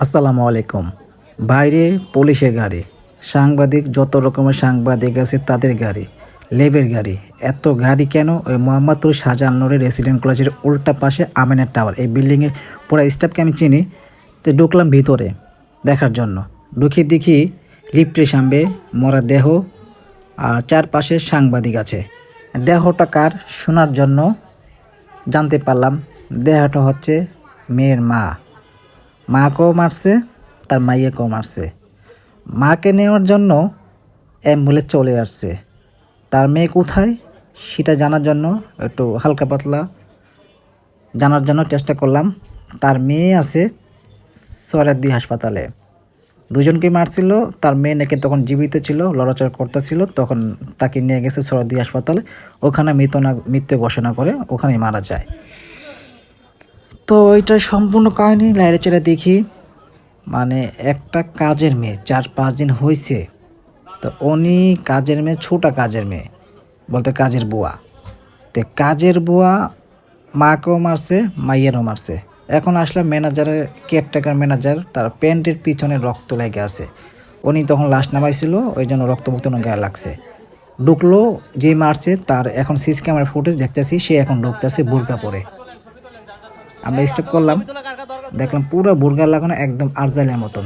আসসালামু আলাইকুম। বাইরে পুলিশের গাড়ি। সাংবাদিক যত রকমের সাংবাদিক আছে তাদের গাড়ি। লেবের গাড়ি। এত গাড়ি কেন? ওই মোহাম্মদপুর শাহজাহান নোরের রেসিডেন্ট কলেজের উল্টা পাশে আমিনের টাওয়ার। এই বিল্ডিংয়ের পুরো স্টাফকে আমি চিনি। তো ঢুকলাম ভিতরে দেখার জন্য। ঢুকে দেখি লিফটের সামবে, মরা দেহ আর চারপাশে সাংবাদিক আছে। দেহটা কার? শোনার জন্য জানতে পারলাম। দেহটা হচ্ছে মেয়ের মা। মাকেও মারছে, তার মাইয়াকেও মারছে। মাকে নেওয়ার জন্য অ্যাম্বুলেন্স চলে আসছে। তার মেয়ে কোথায় সেটা জানার জন্য একটু হালকা পাতলা জানার জন্য চেষ্টা করলাম। তার মেয়ে আছে সরাদ্দি হাসপাতালে। দুজনকে মারছিল, তার মেয়ে নাকি তখন জীবিত ছিল, লড়াচড়া করতেছিল, তখন তাকে নিয়ে গেছে সরাদ্দি হাসপাতালে। ওখানে মৃত না, মৃত্যু ঘোষণা করে ওখানেই মারা যায়। তো এটার সম্পূর্ণ কাহিনী, লাইরে চেড়ে দেখি। মানে একটা কাজের মেয়ে, চার পাঁচ দিন হয়েছে তো উনি কাজের মেয়ে, ছোটা কাজের মেয়ে, বলতে কাজের বুয়া। তো কাজের বুয়া মাকেও মারছে, মাইয়েরও মারছে। এখন আসলাম ম্যানেজারের কেয়ারটেকার ম্যানেজার, তার প্যান্টের পিছনে রক্ত লেগে আছে। উনি তখন লাশ নামাইছিল, ওই জন্য রক্ত রক্তমুক্ত গায়ে লাগছে। ঢুকলো যে মারছে, তার এখন সিসি ক্যামেরা ফুটেজ দেখতেছি, সে এখন ঢুকতেছে বোরকা পরে। আমরা স্টপ করলাম। দেখলাম পুরো বুর্গা লাগানো একদম আরজালের মতন।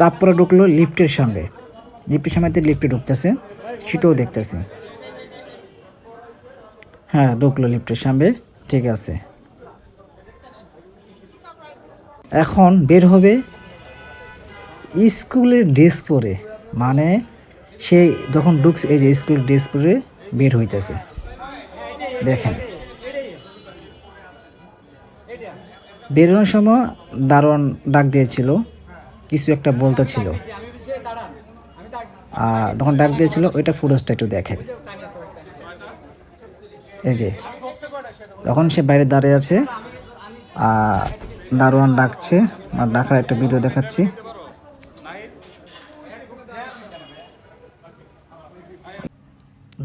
তারপরে ঢুকলো লিফটের সামনে। লিফটের সামনে লিফটে ঢুকতেছে সেটাও দেখতেছি। হ্যাঁ ঢুকলো লিফটের সামনে ঠিক আছে। এখন বের হবে স্কুলের ড্রেস পরে। মানে সে যখন ঢুকছে এই যে স্কুলের ড্রেস পরে বের হইতেছে। দেখেন। বেরোনোর সময় দারোয়ান ডাক দিয়েছিল, কিছু একটা বলতে ছিল। আর যখন ডাক দিয়েছিল, ওইটা ফুটেজটা একটু দেখেন। এই যে, তখন সে বাইরে দাঁড়িয়ে আছে, আর দারোয়ান ডাকছে আর ডাকার একটা ভিডিও দেখাচ্ছি।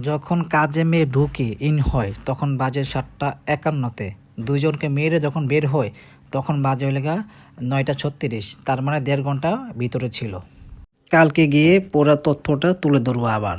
যখন কাজে মেয়ে ঢুকে ইন হয়, তখন বাজে সাতটা একান্নতে। দুজনকে মেরে যখন বের হয়, তখন বাজে এলাকা নয়টা ছত্রিশ। তার মানে দেড় ঘণ্টা ভিতরে ছিল। কালকে গিয়ে পুরা তথ্যটা তুলে ধরবো আবার।